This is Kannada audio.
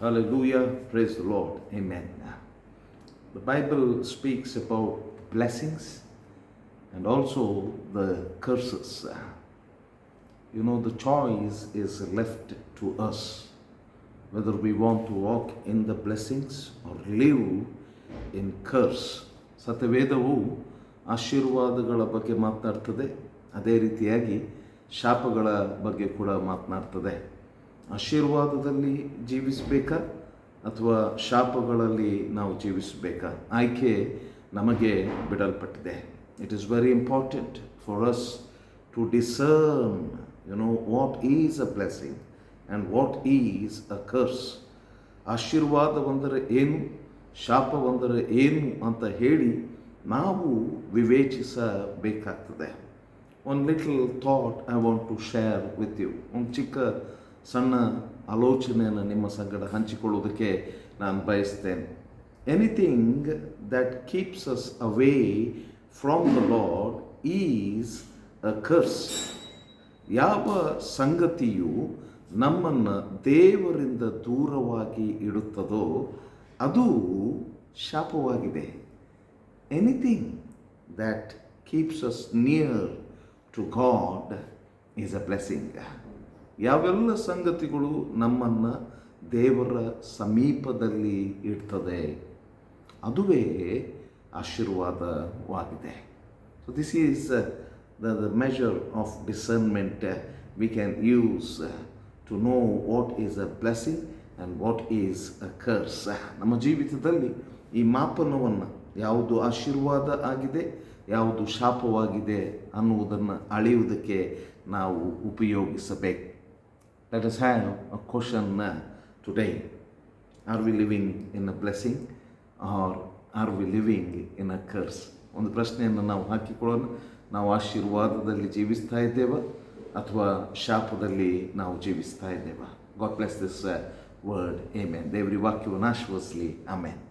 Hallelujah. Praise the Lord. Amen. The Bible speaks about blessings and also the curses. You know, the choice is left to us whether we want to walk in the blessings or live in curse. ಸತ್ಯವೇದವು ಆಶೀರ್ವಾದಗಳ ಬಗ್ಗೆ ಮಾತನಾಡ್ತದೆ ಅದೇ ರೀತಿಯಾಗಿ ಶಾಪಗಳ ಬಗ್ಗೆ ಕೂಡ ಮಾತನಾಡ್ತದೆ ಆಶೀರ್ವಾದದಲ್ಲಿ ಜೀವಿಸಬೇಕಾ? ಅಥವಾ ಶಾಪಗಳಲ್ಲಿ ನಾವು ಜೀವಿಸಬೇಕಾ? ಆಯ್ಕೆ ನಮಗೆ ಬಿಡಲ್ಪಟ್ಟಿದೆ. It is very important for us to discern you know what is a blessing and what is a curse ಆಶೀರ್ವಾದವೆಂದರೆ ಏನು? ಶಾಪವೆಂದರೆ ಏನು ಅಂತ ಹೇಳಿ ನಾವು ವಿವೇಚಿಸಬೇಕಾಗ್ತದೆ. ಒಂದು little thought I want to share with you ಒಂದು ಚಿಕ್ಕ ಸಣ್ಣ ಆಲೋಚನೆಯನ್ನು ನಿಮ್ಮ ಸಂಗಡ ಹಂಚಿಕೊಳ್ಳೋದಕ್ಕೆ ನಾನು ಬಯಸ್ತೇನೆ. Anything that keeps us away from the Lord is a curse ಯಾವ ಸಂಗತಿಯು ನಮ್ಮನ್ನು ದೇವರಿಂದ ದೂರವಾಗಿ ಇಡುತ್ತದೋ ಅದು ಶಾಪವಾಗಿದೆ. Anything that keeps us near to God is a blessing ಯಾವೆಲ್ಲ ಸಂಗತಿಗಳು ನಮ್ಮನ್ನು ದೇವರ ಸಮೀಪದಲ್ಲಿ ಇಡ್ತದೆ, ಅದುವೇ ಆಶೀರ್ವಾದವಾಗಿದೆ. So this is the the measure of discernment we can use to know what is a blessing and what is a curse ನಮ್ಮ ಜೀವಿತದಲ್ಲಿ ಈ ಮಾಪನವನ್ನು ಯಾವುದು ಆಶೀರ್ವಾದ ಆಗಿದೆ, ಯಾವುದು ಶಾಪವಾಗಿದೆ ಅನ್ನುವುದನ್ನು ಅಳೆಯುವುದಕ್ಕೆ ನಾವು ಉಪಯೋಗಿಸಬೇಕು. Let us have a question today are we living in a blessing or are we living in a curse ಒಂದು ಪ್ರಶ್ನೆಯನ್ನು ನಾವು ಹಾಕಿಕೊಳ್ಳೋಣ. ನಾವು ಆಶೀರ್ವಾದದಲ್ಲಿ ಜೀವಿಸ್ತಾ ಇದ್ದೇವ ಅಥವಾ ಶಾಪದಲ್ಲಿ ನಾವು ಜೀವಿಸ್ತಾ ಇದ್ದೇವ? God bless this word amen ದೇವರಿ ವಾಕ್ಯವನ್ನು ಆಶ್ವಸಲಿ ಆಮೇನ್